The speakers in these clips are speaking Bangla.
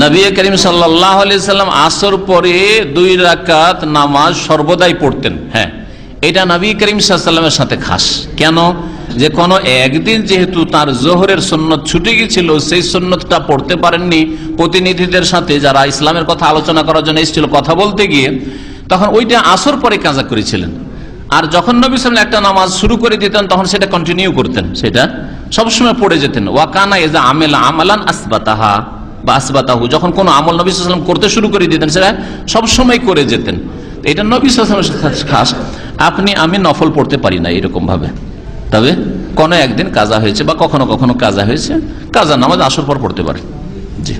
নবী করিম সাল্লাম আসর পরে দুই রাকাত নামাজ সর্বদাই পড়তেন। হ্যাঁ এটা নবী করিম সাল্লামের সাথে খাস। কেন? যে কোনো একদিন যেহেতু তার জোহরের সন্ন্যত ছুটে গিয়েছিল, সেই সন্ন্যতটা পড়তে পারেননি। প্রতিনিধিদের সাথে যারা ইসলামের কথা আলোচনা করার জন্য এসেছিল, কথা বলতে গিয়ে, তখন ওইটা আসর পরে কাজা করেছিলেন। আর যখন নবী সাল্লাম একটা নামাজ শুরু করে দিতেন, তখন সেটা কন্টিনিউ করতেন। সেটা সবসময় পড়ে যেতেন। ওয়াকানা এজা আমেলা আমালান আসবাতাহা। বা আসবাতাহু, যখন কোনো আমল নবী সাল্লাম করতে শুরু করে দিতেন, সেটা সবসময় করে যেতেন। এটা নবী সাল্লামের খাস। আপনি, আমি নফল পড়তে পারি না এরকম ভাবে তবে কোনো একদিন কাজা হয়েছে বা কখনো কখনো কাজা হয়েছে, কাজা নামাজ আসর পর পড়তে পারে। জি।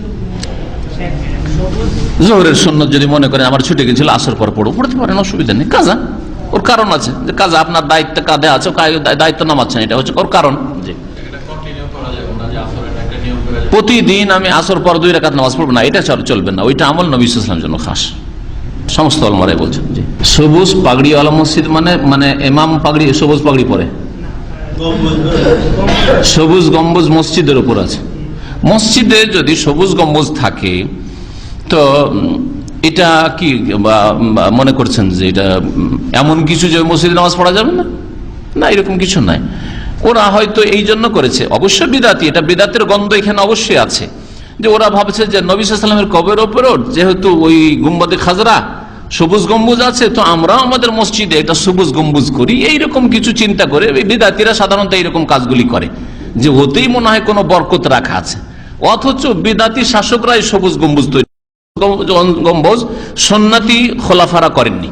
জোহরের সন্ন্যত যদি মনে করেন, আমার ছুটে গেছিল, আসর পর পড়ব, পড়তে পারেন, অসুবিধা নেই, কাজা। ওর কারণ আছে যে কাজা আপনার দায়িত্ব কাঁধে আছে দায়িত্ব নামাচ্ছেন এটা হচ্ছে ওর কারণ। জি। প্রতিদিন আমি আসর পর দুই রেখাত নামাজ পড়ব না, এটা চল- চলবে না। ওইটা আমল নবী ইসলামের জন্য খাস। সমস্ত আলমারাই বলছেন জি সবুজ পাগড়িওয়ালা মসজিদ মানে মানে এমাম পাগড়ি, সবুজ পাগড়ি পরে। সবুজ গম্বুজ মসজিদের উপর আছে। মসজিদে যদি সবুজ গম্বুজ থাকে, তো এটা কি বা মনে করছেন যে এটা এমন কিছু যে মসজিদে নামাজ পড়া যাবে না? না, এরকম কিছু নাই। ওরা হয়তো এই জন্য করেছে। অবশ্যই বিদাতি, এটা বিদাতের গন্ধ এখানে অবশ্যই আছে। যে ওরা ভাবছে যে নবী সাল্লামের কবের ওপরও যেহেতু ওই গুম্বাদে খাজরা, সবুজ গম্বুজ আছে, তো আমরাও আমাদের মসজিদে এটা সবুজ গম্বুজ করি। এইরকম কিছু চিন্তা করে বিদাতিরা সাধারণত এইরকম কাজগুলি করে, যে ওতেই মনে হয় কোনো বরকত রাখা আছে। অথচ বিদাতি শাসকরাই সবুজ গম্বুজ তৈরি গম্বুজ, সন্ন্যাতি খোলাফারা করেননি।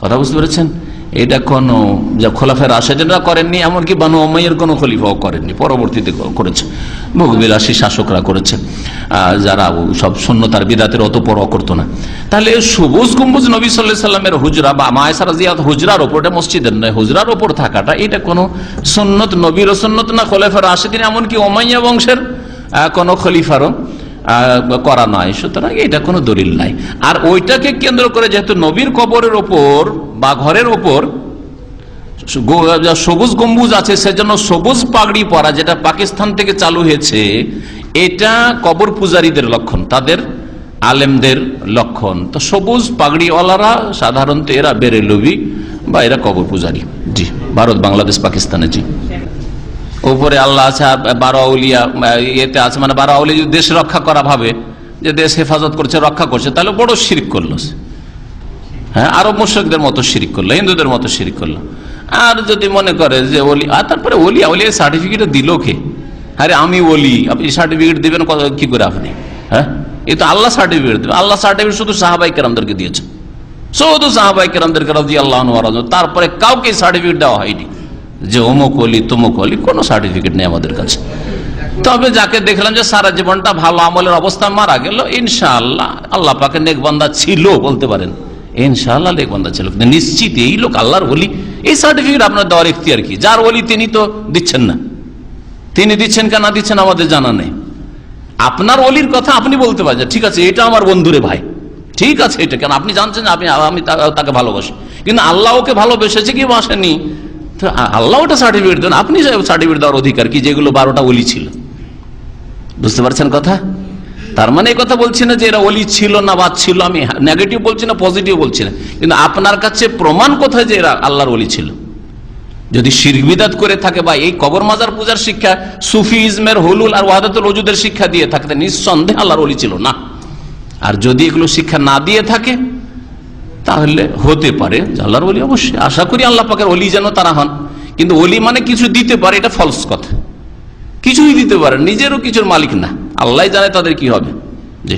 কথা বুঝতে পেরেছেন? এটা কোনো যা খোলাফের আসাদেরা করেননি, এমনকি বানু অমাইয়ের কোনো খলিফাও করেননি, পরবর্তীতে করেছে। ভোগবিলাসী শাসকরা করেছে। যারা সব শূন্যতার বিদাতের অত পর করতো না। তাহলে সবুজ গম্বুজ নবী সাল্লাহ সাল্লামের হুজরা বা মায়সারা জিয়াদ হুজরার ওপর এটা মসজিদের নয়, হুজরার ওপর থাকাটা এটা কোনো সন্ন্যত নবীর সন্ন্যত না খোলাফের আসাদিন এমনকি ওমাইয়া বংশের কোনো খলিফারও করা নয়। সুতরাং এটা কোনো দলিল নাই। আর ওইটাকে কেন্দ্র করে যেহেতু নবীর কবরের ওপর বা ঘরের ওপর সবুজ গম্বুজ আছে, সেজন্য সবুজ পাগড়ি পরা, যেটা পাকিস্তান থেকে চালু হয়েছে, এটা কবর পূজারীদের লক্ষণ, তাদের আলেমদের লক্ষণ। তো সবুজ পাগড়িওয়ালারা, সাধারণত এরা বেরেলবি বা এরা কবর পূজারী। জি, ভারত, বাংলাদেশ, পাকিস্তানে, জি। উপরে আল্লাহ আছে বারো আউলিয়া ইয়েতে আছে। মানে বারো আউলিয়া যদি দেশ রক্ষা করা ভাবে, যে দেশ হেফাজত করছে, রক্ষা করছে, তাহলে বড় শিরিক করল। হ্যাঁ আরব মুশ্রিকদের মতো শিরিক করল, হিন্দুদের মতো শিরিক করল। আর যদি মনে করে যে ওলি, আর তারপরে ওলি আউলিয়া সার্টিফিকেট দিল কে? আরে আমি ওলি, আপনি সার্টিফিকেট দিবেন, কত- কি করে আপনি? হ্যাঁ এই তো আল্লাহ সার্টিফিকেট দেবেন আল্লাহ সার্টিফিকেট শুধু সাহাবাই কেরামদেরকে দিয়েছে। শুধু সাহাবাই কেরামদেরকে রাজি আল্লাহ তারপরে কাউকে সার্টিফিকেট দেওয়া হয়নি। যে অমুক অলি, তমুক অলি, কোনো সার্টিফিকেট নেই আমাদের কাছে। তবে যাকে দেখলাম যে সারা জীবনটা ভালো আমলের অবস্থায় মারা গেল, ইনশাআল্লাহ আল্লাহ পাকে নেকবান্দা ছিল বলতে পারেন। ইনশাআল্লাহ নেকবান্দা ছিল। নিশ্চিত এই লোক আল্লাহর বলি এই সার্টিফিকেট আপনার দেওয়ার ইখতিয়ার কি? যার বলি তিনি তো দিচ্ছেন না। তিনি দিচ্ছেন কেন দিচ্ছেন আমাদের জানা নেই। আপনার অলির কথা আপনি বলতে পারেন ঠিক আছে, এটা আমার বন্ধুরে ভাই। ঠিক আছে, এটা কেন? আপনি জানছেন আপনি আমি তাকে ভালোবাসি। কিন্তু আল্লাহ ওকে ভালোবেসেছে কি? বাসেনি। তো আল্লাহ ওটা সার্টিফিকেট দেন, আপনি সার্টিফিকেট দেওয়ার অধিকার কি, যেগুলো বারোটা অলি ছিল? বুঝতে পারছেন কথা? তার মানে কথা বলছি না যে এরা অলি ছিল না বা ছিল, আমি নেগেটিভ বলছি না পজিটিভ বলছি না। কিন্তু আপনার কাছে প্রমাণ কোথায় যে এরা আল্লাহর অলি ছিল? যদি শিরবিদাত করে থাকে বা এই কবর মাজার পূজার শিক্ষা, সুফি ইজমের, হলুল আর ওয়াদাতুল ওজুদের শিক্ষা দিয়ে থাকতে নিঃসন্দেহে আল্লাহর অলি ছিল না। আর যদি এগুলো শিক্ষা না দিয়ে থাকে তাহলে হতে পারে, আল্লাহর অলি অবশ্যই। আশা করি আল্লাহ পাকের অলি যেন তারা হন। কিন্তু অলি মানে কিছু দিতে পারে, এটা ফলস কথা। কিছুই দিতে পারে, নিজেরও কিছুর মালিক না। আল্লাহ জানে তাদের কি হবে। জি।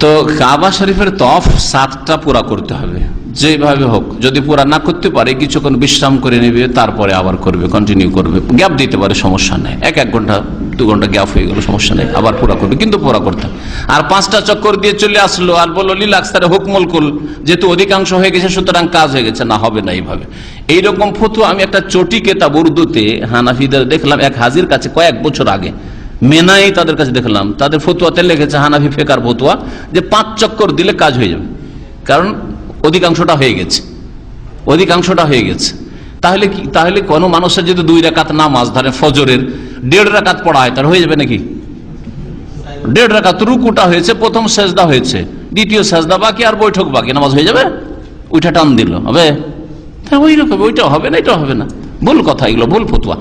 তো কাবা শরীফের তফ সাতটা পুরা করতে হবে। যেভাবে হোক, যদি পুরা না করতে পারে, কিছুক্ষণ বিশ্রাম করে নেবে, তারপরে আবার করবে কন্টিনিউ করবে। গ্যাপ দিতে পারে, সমস্যা নেই। এক এক ঘণ্টা, দু ঘণ্টা গ্যাপ হয়ে গেল, সমস্যা নেই, আবার পুরা করবে, কিন্তু পুরা করতে। আর পাঁচটা চক্কর দিয়ে চলে আসলো, আর বলল লিলাক্স তারা হুকমল কুল যেহেতু অধিকাংশ হয়ে গেছে, সুতরাং কাজ হয়ে গেছে, না হবে না এইভাবে। এইরকম ফতু আমি একটা চটি কেতাব উর্দুতে হানাফিদের দেখলাম, এক হাজির কাছে কয়েক বছর আগে। মেনাই তাদের কাছে দেখলাম, তাদের ফতুয়াতে লেগেছে হানাফি ফেকার ফতুয়া, যে পাঁচ চক্কর দিলে কাজ হয়ে যাবে। কারণ অধিকাংশটা হয়ে গেছে। অধিকাংশটা হয়ে গেছে। তাহলে কি? তাহলে কোনো মানুষের যদি দুই রাকাত নামাজ ধরে ফজরের দেড় রাকাত পড়া হয়, তার হয়ে যাবে নাকি? দেড় রাকাত রুকুটা হয়েছে, প্রথম সেজদা হয়েছে। দ্বিতীয় সেজদা বাকি আর বৈঠক বাকি। নামাজ হয়ে যাবে? ওইটা টান দিল। হবে? ওই রকম ওইটা হবে না, এটাও হবে না। ভুল কথা এগুলো, ভুল ফতুয়া।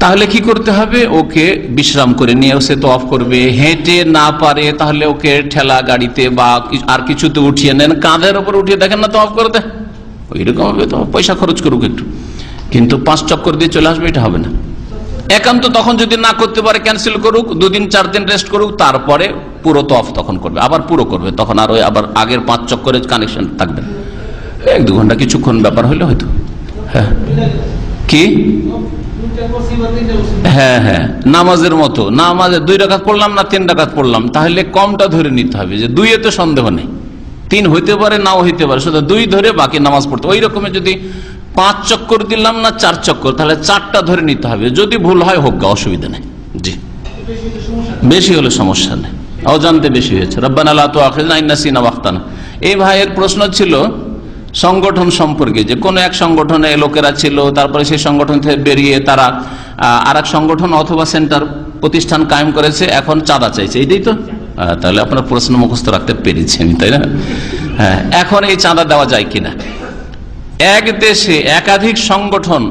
তাহলে কি করতে হবে? ওকে বিশ্রাম করে নিয়ে সে তো অফ করবে। হেঁটে না পারে তাহলে ওকে ঠেলা গাড়িতে বা আর কিছুতে উঠিয়ে নেন। কাঁধের ওপর উঠিয়ে দেখেন না তো অফ করে দে ওইরকম হবে তো, পয়সা খরচ করুক একটু। কিন্তু পাঁচ চক্কর দিয়ে চলে আসবে, এটা হবে না। একান্ত তখন যদি না করতে পারে ক্যান্সেল করুক, দুদিন, চার দিন রেস্ট করুক, তারপরে পুরো তো অফ তখন করবে। আবার পুরো করবে, তখন আর ওই আবার আগের পাঁচ চক্করের কানেকশন থাকবে। এক দু ঘণ্টা কিছুক্ষণ ব্যাপার হইলে হয়তো। হ্যাঁ। কি? হ্যাঁ হ্যাঁ নামাজের মতো। নামাজে দুই রাকাত পড়লাম না তিন রাকাত পড়লাম, তাহলে কমটা ধরে নিতে হবে যে দুই এতে সন্দেহ নেই। তিন হইতে পারে, নাও হইতে পারে, শুধু দুই ধরে বাকি নামাজ পড়তে। ওই রকমের যদি পাঁচ চক্কর দিলাম না চার চক্কর, তাহলে চারটা ধরে নিতে হবে। যদি ভুল হয়, হোক অসুবিধা নেই। জি। বেশি হলে সমস্যা নেই। অজান্তে বেশি হয়েছে। রব্বান আল্লাহ তো আখিনা ওয়াক্তানা এই ভাইয়ের প্রশ্ন ছিল সংগঠন সম্পর্কে, যে কোনো এক সংগঠনে লোকেরা ছিল, তারপরে সেই সংগঠন থেকে বেরিয়ে তারা আর সংগঠন অথবা সেন্টার প্রতিষ্ঠান কায়েম করেছে, এখন চাঁদা চাইছে। এইটাই তো? তাহলে আপনার প্রশ্ন মুখস্থ রাখতে পেরেছি আমি তাই না? হ্যাঁ এখন এই চাঁদা দেওয়া যায় কিনা? এক দেশে একাধিক সংগঠন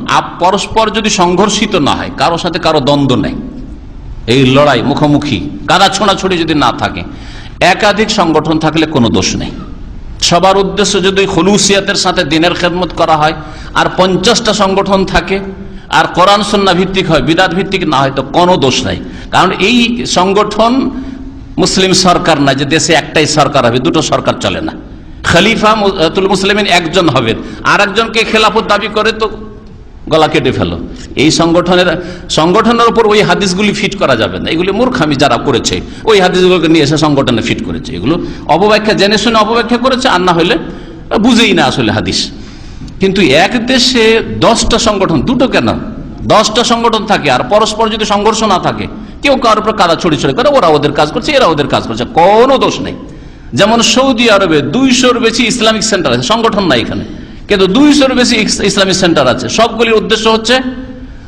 পরস্পর যদি সংঘর্ষিত না হয় কারোর সাথে কারও দ্বন্দ্ব নেই। এই লড়াই মুখোমুখি, কাদা ছোঁড়াছুড়ি যদি না থাকে, একাধিক সংগঠন থাকলে কোনো দোষ নেই। সবার উদ্দেশ্য যদি হলুসিয়াতের সাথে দিনের খেদমত করা হয়, আর পঞ্চাশটা সংগঠন থাকে, আর কোরআন সন্না ভিত্তিক হয়, বিদাত ভিত্তিক না হয়, তো কোনো দোষ নাই। কারণ এই সংগঠন মুসলিম সরকার না, যে দেশে একটাই সরকার হবে, দুটো সরকার চলে না। খালিফা তুল মুসলিমিন একজন হবে আর একজনকে খেলাফত দাবি করে তো গলা কেটে ফেলো। এই সংগঠনের সংগঠনের উপর ওই হাদিসগুলি ফিট করা যাবে না। এগুলি মূর্খামি যারা করেছে, ওই হাদিসগুলোকে নিয়ে এসে সংগঠনে ফিট করেছে। এগুলো অপব্যাখ্যা, জেনে শুনে অপব্যাখ্যা করেছে, আর না হলে বুঝেই না আসলে হাদিস। কিন্তু এক দেশে দশটা সংগঠন, দুটো কেন? দশটা সংগঠন থাকে, আর পরস্পর যদি সংঘর্ষ না থাকে, কেউ কারোর উপর কাদা ছড়ি ছড়ি করে ওরা ওদের কাজ করছে এরা ওদের কাজ করছে, কোনো দোষ নেই। যেমন সৌদি আরবে দুইশোর বেশি ইসলামিক সেন্টার আছে, সংগঠন নাই এখানে। কিন্তু দুইশোর বেশি ইস- ইসলামিক সেন্টার আছে। সবগুলির উদ্দেশ্য হচ্ছে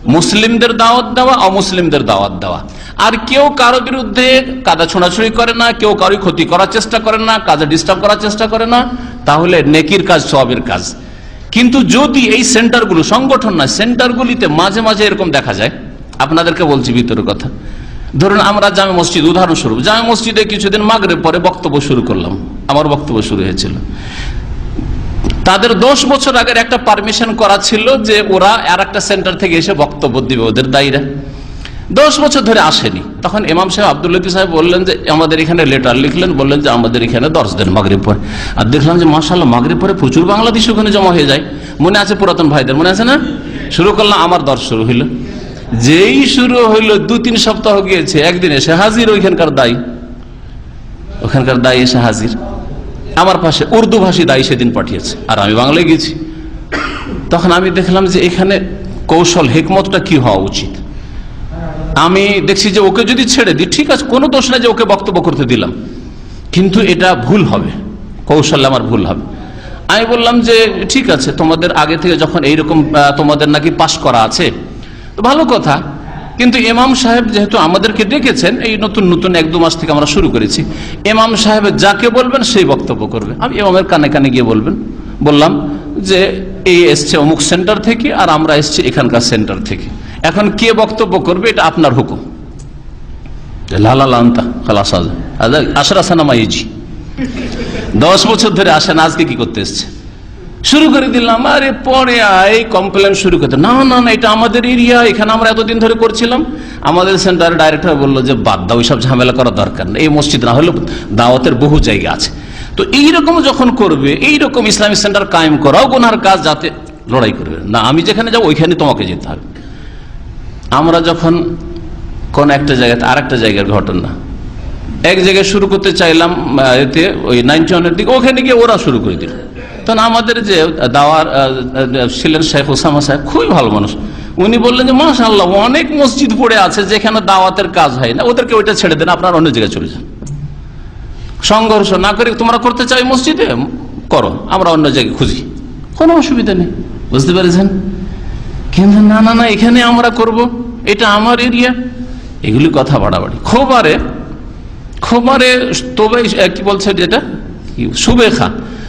মুসলিমদের দাওয়াত দেওয়া, অমুসলিমদের দাওয়াত দেওয়া। আর কেউ কারও বিরুদ্ধে কাদা ছোঁড়াছুড়ি করে না, কেউ কারও ক্ষতি করার চেষ্টা করে না, কাজে ডিস্টার্ব করার চেষ্টা করে না, তাহলে নেকির কাজ সবের কাজ। কিন্তু যদি এই সেন্টারগুলো, সংগঠন না সেন্টারগুলিতে মাঝে মাঝে এরকম দেখা যায়, আপনাদেরকে বলছি ভিতরের কথা। ধরুন আমরা জামে মসজিদ, উদাহরণস্বরূপ, জামে মসজিদে কিছুদিন মাগরে পরে বক্তব্য শুরু করলাম। আমার বক্তব্য শুরু হয়েছিল। তাদের দশ বছর আগের একটা পারমিশন করা ছিল যে ওরা আর একটা সেন্টার থেকে এসে বক্তব্য দিবে ওদের দায়ীরা। দশ বছর ধরে আসেনি। তখন ইমাম সাহেব আব্দুল লতিফ সাহেব বললেন যে, আমাদের এখানে লেটার লিখলেন। বললেন যে, আমাদের এখানে দশ দিন মাগরিব পরে। আর দেখলাম যে মাসাল্লাহ মাগরিব পরে প্রচুর বাংলাদেশ ওখানে জমা হয়ে যায়। মনে আছে পুরাতন ভাইদের? মনে আছে না? শুরু করলাম, আমার দর শুরু হইল। যেই শুরু হইল দু তিন সপ্তাহ গিয়েছে, একদিন এসে হাজির ওইখানকার দায়ী। ওখানকার দায়ী এসে হাজির। আমার পাশে উর্দু ভাষী দায়ী সেদিন পাঠিয়েছে। আর আমি বাংলায় গেছি। তখন আমি দেখলাম যে এখানে কৌশল, হেকমতটা কি হওয়া উচিত? আমি দেখছি যে ওকে যদি ছেড়ে দিই, ঠিক আছে, কোনো দোষ নাই যে ওকে বক্তব্য করতে দিলাম। কিন্তু এটা ভুল হবে। কৌশলে আমার ভুল হবে। আমি বললাম যে, ঠিক আছে, তোমাদের আগে থেকে যখন এইরকম তোমাদের নাকি পাশ করা আছে, তো ভালো কথা। কিন্তু এমাম সাহেব যেহেতু আমাদেরকে ডেকেছেন, এই নতুন নতুন এক দু মাস থেকে আমরা শুরু করেছি। এমাম সাহেব যাকে বলবেন সেই বক্তব্য করবে আমি ইমামের কানে কানে গিয়ে বলবেন, বললাম যে এই এসছে অমুক সেন্টার থেকে আর আমরা এসছি এখানকার সেন্টার থেকে। এখন কে বক্তব্য করবে এটা আপনার হুকুম। লালা লান্তা, খালাস আশরা সানামা ইজি দশ বছর ধরে আসেন, আজকে কি করতে এসছে? শুরু করে দিলাম, আরে পরে আয় কমপ্লেন শুরু করতে। না না না, এটা আমাদের এরিয়া এখানে আমরা এতদিন ধরে করছিলাম। আমাদের সেন্টার ডাইরেক্টর বলল যে, বাদ দাও সব ঝামেলা করার দরকার নেই। এই মসজিদ না হলে দাওয়াতের বহু জায়গা আছে। তো এইরকম যখন করবে, এইরকম ইসলামিক সেন্টার কায়েম করাও গোনার কাজ যাতে লড়াই করবে। না, আমি যেখানে যাব, ওইখানে তোমাকে যেতে হবে। আমরা যখন কোন একটা জায়গাতে আর একটা জায়গার ঘটনা, এক জায়গায় শুরু করতে চাইলাম এতে ওই নাইনটি ওয়ানের দিকে, ওখানে গিয়ে ওরা শুরু করে দিল। তখন আমাদের যে দাওয়ার ছিলেন শেখ ওসামা সাহেব খুবই ভালো মানুষ। উনি বললেন যে মাসা অনেক মসজিদ পড়ে আছে যেখানে দাওয়াতের কাজ হয় না। ওদেরকে ওইটা ছেড়ে দেন, আপনার অন্য জায়গায় চলে যান। সংঘর্ষ না করে তোমরা করতে চাই মসজিদে? করো, আমরা অন্য জায়গায় খুঁজি। কোনো অসুবিধা নেই। বুঝতে পেরেছেন? কিন্তু না না না, এখানে আমরা করব। এটা আমার এরিয়া। এগুলি কথা বাড়াবাড়ি। খোবারে খোবারে তবে কি বলছে যেটা? কি?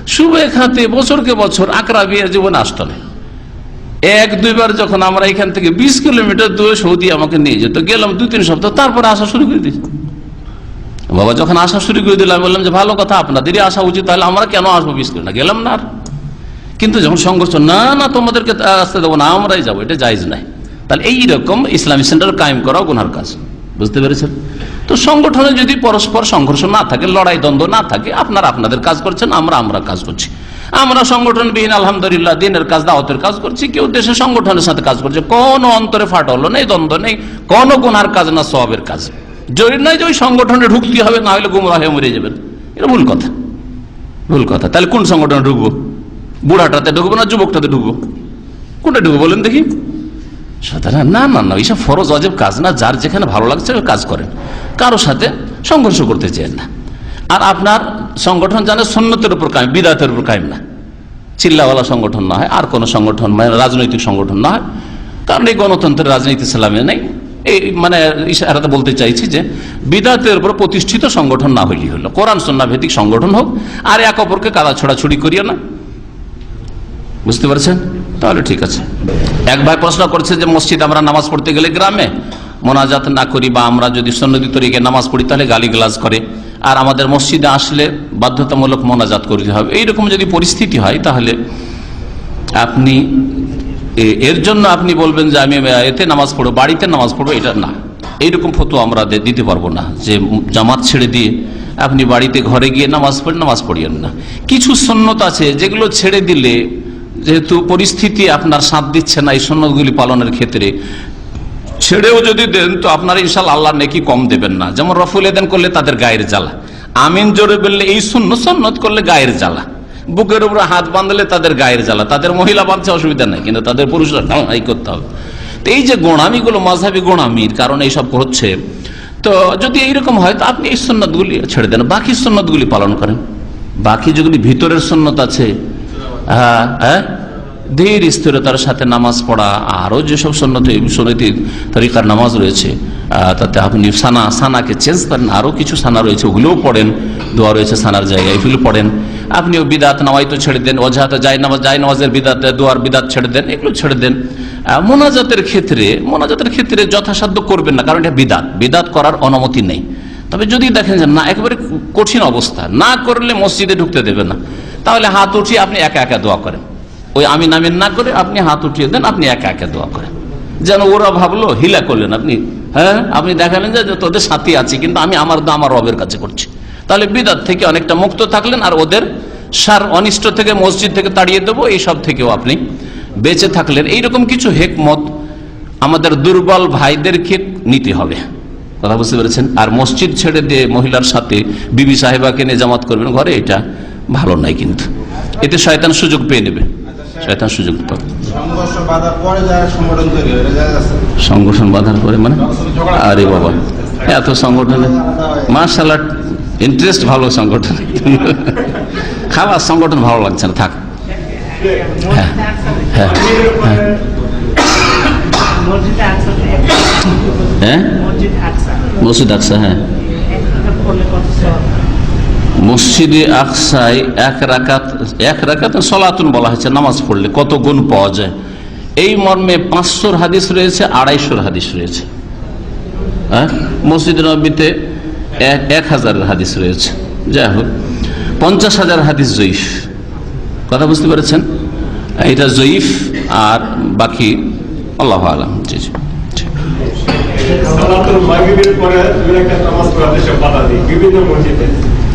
সুবেখা সুবেখাতে বছরকে বছর আকরা বিয়ের জীবন আসতো না। এক, দুইবার যখন আমরা এখান থেকে বিশ কিলোমিটার দূরে সৌদি আমাকে নিয়ে যেত, গেলাম দুই, তিন সপ্তাহ, তারপরে আসা শুরু করে দিয়েছি। বাবা যখন আসা শুরু করে দিলাম বললাম যে ভালো কথা, আপনাদেরই আসা উচিত, তাহলে আমরা কেন আসব বিশ কিলোমিটার? গেলাম না আর। কিন্তু যখন সংঘর্ষ, না না, তোমাদেরকে আসতে দেবো না, আমরাই যাব, এটা জায়জ নাই। তাহলে এইরকম ইসলামী সেন্টার কায়েম করাও গুনার কাজ। বুঝতে পেরেছেন? তো সংগঠনে যদি পরস্পর সংঘর্ষ না থাকে, লড়াই দ্বন্দ্ব না থাকে, আপনারা আপনাদের কাজ করছেন, আমরা আমরা কাজ করছি। আমরা সংগঠনবিহীন আলহামদুলিল্লাহ, দিনের কাজ, দাওয়াতের কাজ করছি, কেউ দেশের সংগঠনের সাথে কাজ করছে, কোনো অন্তরে ফাটল নেই, দ্বন্দ্ব নেই, কোনো গুনার কাজ না সবের কাজ। জরুরি নয় যে ওই সংগঠনে ঢুকতে হবে, না হলে গুমরা হয়ে মরে যাবেন। এটা ভুল কথা। ভুল কথা। তাহলে কোন সংগঠনে ঢুকবো? বুড়াটাতে ঢুকবো না যুবকটাতে ঢুকবো? কোনটা ঢুকবো বলেন দেখি। সাধারণ না না না, এইসব ফরজ অজেব কাজ না। যার যেখানে ভালো লাগছে কাজ করেন। কারও সাথে সংঘর্ষ করতে চান না। আর আপনার সংগঠন জানে সন্ন্যতের উপর কায়েম, বিদাতের উপর কায়েম না। চিল্লাওয়ালা সংগঠন না হয়, আর কোনো সংগঠন মানে রাজনৈতিক সংগঠন না হয়। কারণ এই গণতন্ত্রের রাজনীতি সালামে নেই। এই মানে ইশারাতে বলতে চাইছি যে, বিদাতের উপর প্রতিষ্ঠিত সংগঠন না হইলেই হলো। কোরআন সন্না ভিত্তিক সংগঠন হোক, আর এক অপরকে কাদা ছড়াছড়ি করিও না। বুঝতে পারছেন? তাহলে ঠিক আছে। এক ভাই প্রশ্ন করছে যে, মসজিদ আমরা নামাজ পড়তে গেলে গ্রামে মোনাজাত না করি বা আমরা যদি সন্ন্যতি তরিকে নামাজ পড়ি, তাহলে গালি গ্লাস করে। আর আমাদের মসজিদে আসলে বাধ্যতামূলক মোনাজাত করতে হবে। এইরকম যদি পরিস্থিতি হয়, তাহলে আপনি এর জন্য আপনি বলবেন যে, আমি এতে নামাজ পড়ব, বাড়িতে নামাজ পড়ব। এটা না। এইরকম ফটো আমরা দিতে পারব না যে, জামাত ছেড়ে দিয়ে আপনি বাড়িতে ঘরে গিয়ে নামাজ পড়ে, নামাজ পড়িয়েন না। কিছু সন্ন্যত আছে যেগুলো ছেড়ে দিলে যেহেতু পরিস্থিতি আপনার সাথ দিচ্ছে না এই সন্ন্যতগুলি পালনের ক্ষেত্রে, ছেড়েও যদি দেন তো আপনার ইনশাল আল্লাহ নেকি কম দেবেন না। যেমন রফুল এদেন করলে তাদের গায়ের জ্বালা, আমিন জোরে বললে এই শূন্য সন্ন্যত করলে গায়ের জ্বালা, বুকের উপরে হাত বাঁধলে তাদের গায়ের জ্বালা, তাদের মহিলা বাঁধছে অসুবিধা নাই, কিন্তু তাদের পুরুষরা এই করতে হবে। তো এই যে গোড়ামিগুলো মাঝাবি গোড়ামির কারণ এইসব হচ্ছে, তো যদি এইরকম হয় তো আপনি এই সন্ন্যতগুলি ছেড়ে দেন, বাকি সন্ন্যতগুলি পালন করেন। বাকি যেগুলি ভিতরের সন্ন্যত আছে হ্যাঁ হ্যাঁ? ধীর স্থিরতার সাথে নামাজ পড়া, আরও যেসব সন্ন্যতি তরিকার নামাজ রয়েছে তাতে আপনি সানা, সানাকে চেঞ্জ করেন, আরও কিছু সানা রয়েছে, ওগুলোও পড়েন, দোয়া রয়েছে সানার জায়গায়, এগুলো পড়েন। আপনিও বিদাত নামাই তো ছেড়ে দেন, অজাহাতে, যাই নামাজ, যাই নামাজের বিদাত, দোয়ার বিদাত ছেড়ে দেন, এগুলো ছেড়ে দেন। মোনাজাতের ক্ষেত্রে মোনাজাতের ক্ষেত্রে যথাসাধ্য করবেন না, কারণ এটা বিদাত বিদাত করার অনুমতি নেই। তবে যদি দেখেন যে না, একেবারে কঠিন অবস্থা, না করলে মসজিদে ঢুকতে দেবে না। তাহলে হাত উঠিয়ে আপনি একা একা দোয়া করেন। ওই আমি নামেন না করে আপনি হাত উঠিয়ে দেন, আপনি একা একা দোয়া করেন। যেন ওরা ভাবলো, হিলা করলেন আপনি। হ্যাঁ আপনি দেখালেন যে তোদের সাথী আছে, কিন্তু আমি আমার আমার রবের কাছে করছি। তাহলে বিদাত থেকে অনেকটা মুক্ত থাকলেন আর ওদের সার অনিষ্ট থেকে, মসজিদ থেকে তাড়িয়ে দেবো এইসব থেকেও আপনি বেঁচে থাকলেন। এইরকম কিছু হেকমত আমাদের দুর্বল ভাইদেরকে নিতে হবে। কথা বুঝতে পেরেছেন? আর মসজিদ ছেড়ে দিয়ে মহিলার সাথে বিবি সাহেবাকে নিয়ে জামাত করবেন, ঘরে এটা ভালো নাই কিন্তু। এতে শয়তান সুযোগ পেয়ে নেবে। শয়তান সুযোগ পাবে। সংঘর্ষ বাধার পরে যারা সংগঠন হয় বাধার করে মানে? আরে বাবা। এত সংগঠনে মার্শাল আর্ট ইন্টারেস্ট ভালো সংগঠন। খাবার সংগঠন ভালো লাগছে না থাক। হ্যাঁ হ্যাঁ হ্যাঁ। মসজিদে আকসা হ্যাঁ মসজিদ আকসা মসজিদ আকসা হ্যাঁ একটা পড়লে কত সব মসজিদে আকসায় এক রাকাত এক রাকাত সলাতুন বলা হয়েছে, নামাজ পড়লে কত গুণ পাওয়া যায়? এই মর্মে পাঁচশোর হাদিস রয়েছে, আড়াইশোর হাদিস রয়েছে। হ্যাঁ? মসজিদ নবীতে এক হাজারের হাদিস রয়েছে। যাই হোক, পঞ্চাশ হাজার হাদিস জয়ীফ। কথা বুঝতে পেরেছেন? এটা জয়ীফ, আর বাকি আল্লাহ আলম। জি জি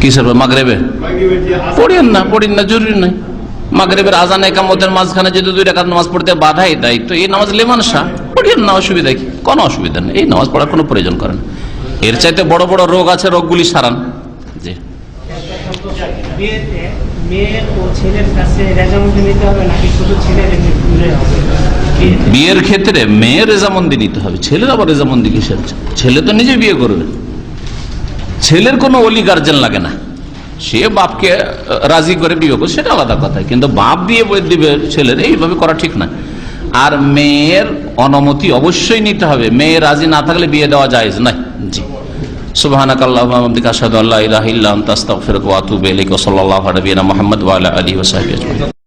কিসের মাগরেবে মাগরিবের? পড়েন না পড়েন না জরুরি নাই। মাগরেবের আজান একামতের মাঝখানে যদি দুই রাকাত নামাজ পড়তে বাধাই দেয় তো এই নামাজ লেমান শাহ? পড়েন না অসুবিধা কি? কোনো অসুবিধা নেই এই নামাজ পড়ার কোনো প্রয়োজন করেন এর চাইতে বড় বড় রোগ আছে রোগগুলি সারান। জি। বিয়ের ক্ষেত্রে মেয়ের রেজামন্দি নিতে হবে ছেলের আবার রেজামন্দি কিসের? ছেলে তো নিজে বিয়ে করবে। ছেলের কোনো অলি গার্জেন লাগে না। সে বাপকে রাজি করে বিয়ে করবে, সেটা আলাদা কথা। কিন্তু বাপ বিয়ে দিবে ছেলের, এইভাবে করা ঠিক না। আর মেয়ের অনুমতি অবশ্যই নিতে হবে। মেয়ে রাজি না থাকলে বিয়ে দেওয়া যায় নাই জি। আলিহি ওয়া সাহবিহি আজমাইন।